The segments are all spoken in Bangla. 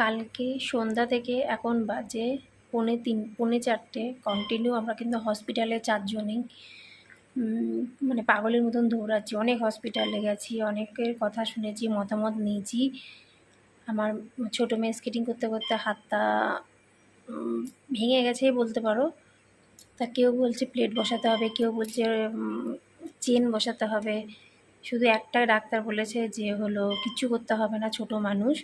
কালকে সন্ধ্যা থেকে এখন বাজে পৌনে তিন, পৌনে চারটে। কন্টিনিউ আমরা কিন্তু হসপিটালে চারজনেই মানে পাগলের মতন দৌড়াচ্ছি। অনেক হসপিটালে গেছি, অনেকের কথা শুনেছি, মতামত নিয়েছি। আমার ছোটো মেয়ে স্কেটিং করতে করতে হাতটা ভেঙে গেছেই বলতে পারো। তা কেউ বলছে প্লেট বসাতে হবে, কেউ বলছে চেন বসাতে হবে। শুধু একটা ডাক্তার বলেছে যে হলো, কিচ্ছু করতে হবে না, ছোট মানুষ।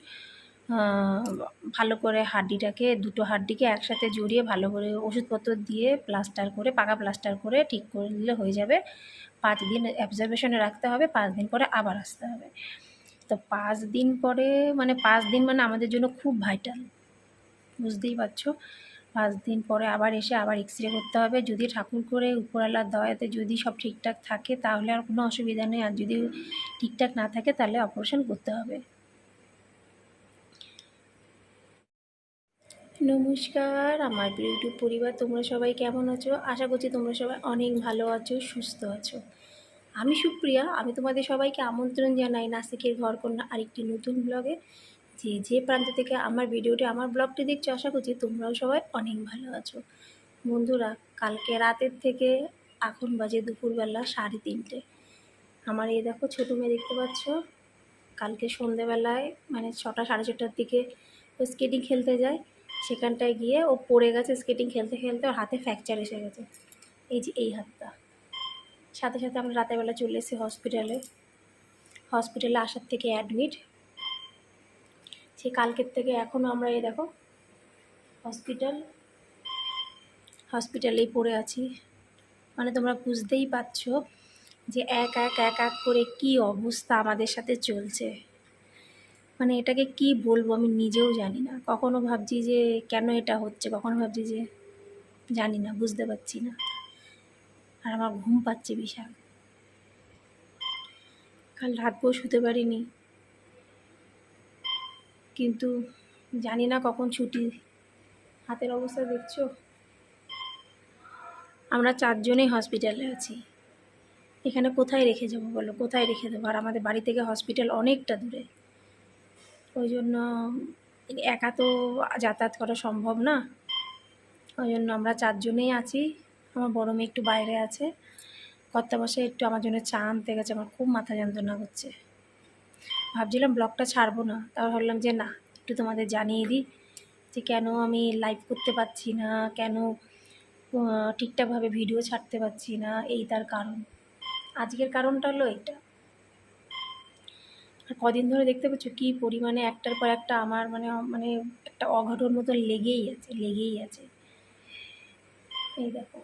ভালো করে হাড্ডিটাকে, দুটো হাড্ডিকে একসাথে জড়িয়ে ভালো করে ওষুধপত্র দিয়ে প্লাস্টার করে, পাকা প্লাস্টার করে ঠিক করে দিলে হয়ে যাবে। পাঁচ দিন অবজারভেশনে রাখতে হবে, পাঁচ দিন পরে আবার আসতে হবে। তো পাঁচ দিন পরে মানে পাঁচ দিন মানে আমাদের জন্য খুব ভাইটাল বুঝতেই পারছ? পাঁচ দিন পরে আবার এসে আবার এক্স রে করতে হবে। যদি ঠাকুর করে উপরওয়ালার দয়াতে যদি সব ঠিকঠাক থাকে, তাহলে আর কোনো অসুবিধা নেই। আর যদি ঠিকঠাক না থাকে, তাহলে অপারেশন করতে হবে। নমস্কার, আমার ইউটিউব পরিবার, তোমরা সবাই কেমন আছো? আশা করছি তোমরা সবাই অনেক ভালো আছো, সুস্থ আছো। আমি সুপ্রিয়া, আমি তোমাদের সবাইকে আমন্ত্রণ জানাই নাসিকের ঘরকন্যা আরেকটি নতুন ব্লগে। যে যে প্রান্ত থেকে আমার ভিডিওটি, আমার ব্লগটি দেখছ, আশা করছি তোমরাও সবাই অনেক ভালো আছো। বন্ধুরা, কালকে রাতের থেকে এখন বাজে দুপুরবেলা সাড়ে তিনটে। আমার এই দেখো ছোটো মেয়ে দেখতে পাচ্ছ। কালকে সন্ধেবেলায় মানে ছটা, সাড়ে ছটার দিকে স্কেটিং খেলতে যায়। সেখানটায় গিয়ে ও পড়ে গেছে স্কেটিং খেলতে খেলতে, ওর হাতে ফ্র্যাকচার এসে গেছে। এই যে এই হাতটা। সাথে সাথে আমরা রাতেরবেলা চলে এসেছি হসপিটালে হসপিটালে আসার থেকে অ্যাডমিট সে কালকের থেকে এখনও আমরা এই দেখো হসপিটাল হসপিটালেই পড়ে আছি। মানে তোমরা বুঝতেই পারছ যে এক এক এক এক করে কি অবস্থা আমাদের সাথে চলছে। মানে এটাকে কি বলব আমি নিজেও জানি না। কখনো ভাবছি যে কেন এটা হচ্ছে, কখনো ভাবছি যে জানি না, বুঝতে পারছি না। আর আমার ঘুম পাচ্ছে বিশাল। কাল রাত ভোর শুতে পারিনি। কিন্তু জানি না কখন ছুটি। হাতের অবস্থা দেখছ? আমরা চারজনেই হসপিটালে আছি। এখানে কোথায় রেখে যাব বলো? কোথায় রেখে দেবো? আর আমাদের বাড়ি থেকে হসপিটাল অনেকটা দূরে। ওই জন্য একা তো যাতায়াত করা সম্ভব না। ওই জন্য আমরা চারজনেই আছি। আমার বড় মেয়ে একটু বাইরে আছে। কর্তা বসে একটু আমার জন্য চা আনতে গেছে। আমার খুব মাথা যন্ত্রণা করছে। ভাবছিলাম ব্লগটা ছাড়বো না। তারপর ভাবলাম যে না, একটু তোমাদের জানিয়ে দিই যে কেন আমি লাইভ করতে পারছি না, কেন ঠিকঠাকভাবে ভিডিও ছাড়তে পারছি না, এই তার কারণ। আজকের কারণটা হলো এটা কদিন ধরে দেখতে পাচ্ছ কী পরিমাণে একটার পর একটা আমার মানে মানে একটা অঘটন মতো লেগেই আছে লেগেই আছে। এই দেখো।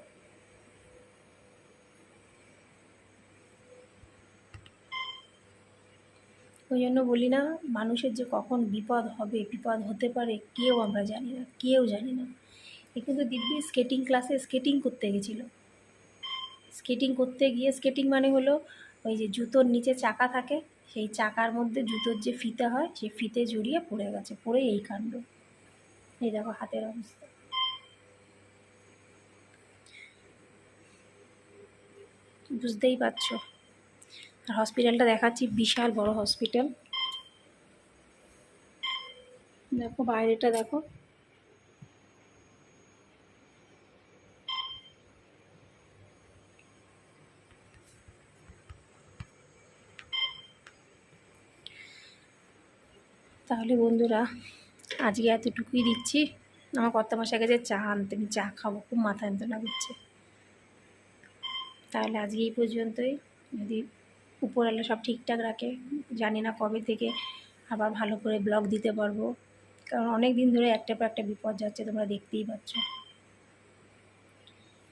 ওই জন্য বলি না, মানুষের যে কখন বিপদ হবে, বিপদ হতে পারে, কেউ আমরা জানি না, কেউ জানি না। এ কিন্তু দিব্যি স্কেটিং ক্লাসে স্কেটিং করতে গেছিল। স্কেটিং করতে গিয়ে স্কেটিং মানে হলো ওই যে জুতোর নিচে চাকা থাকে সেই চাকার মধ্যে জুতোর যে ফিতে হয়, সেই ফিতে জড়িয়ে পড়ে গেছে পড়ে এই কাণ্ড। এই দেখো হাতের অবস্থা। বুঝতেই পারছ। আর হসপিটালটা দেখাচ্ছি, বিশাল বড় হসপিটাল। দেখো বাইরেটা দেখো। তাহলে বন্ধুরা, আজকে এতটুকুই দিচ্ছি। আমার কর্তা মশাই গেছে চা আনতে আমি চা খাব খুব মাথা যন্ত্রণা করছে। তাহলে আজকে এই পর্যন্তই। যদি উপরওয়ালা সব ঠিকঠাক রাখে, জানি না কবে থেকে আবার ভালো করে ব্লগ দিতে পারব। কারণ অনেক দিন ধরে একটা পর একটা বিপদ যাচ্ছে, তোমরা দেখতেই পাচ্ছ।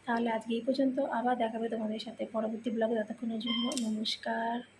তাহলে আজকে এই পর্যন্ত, আবার দেখাবে তোমাদের সাথে পরবর্তী ব্লগে ততক্ষণের জন্য নমস্কার।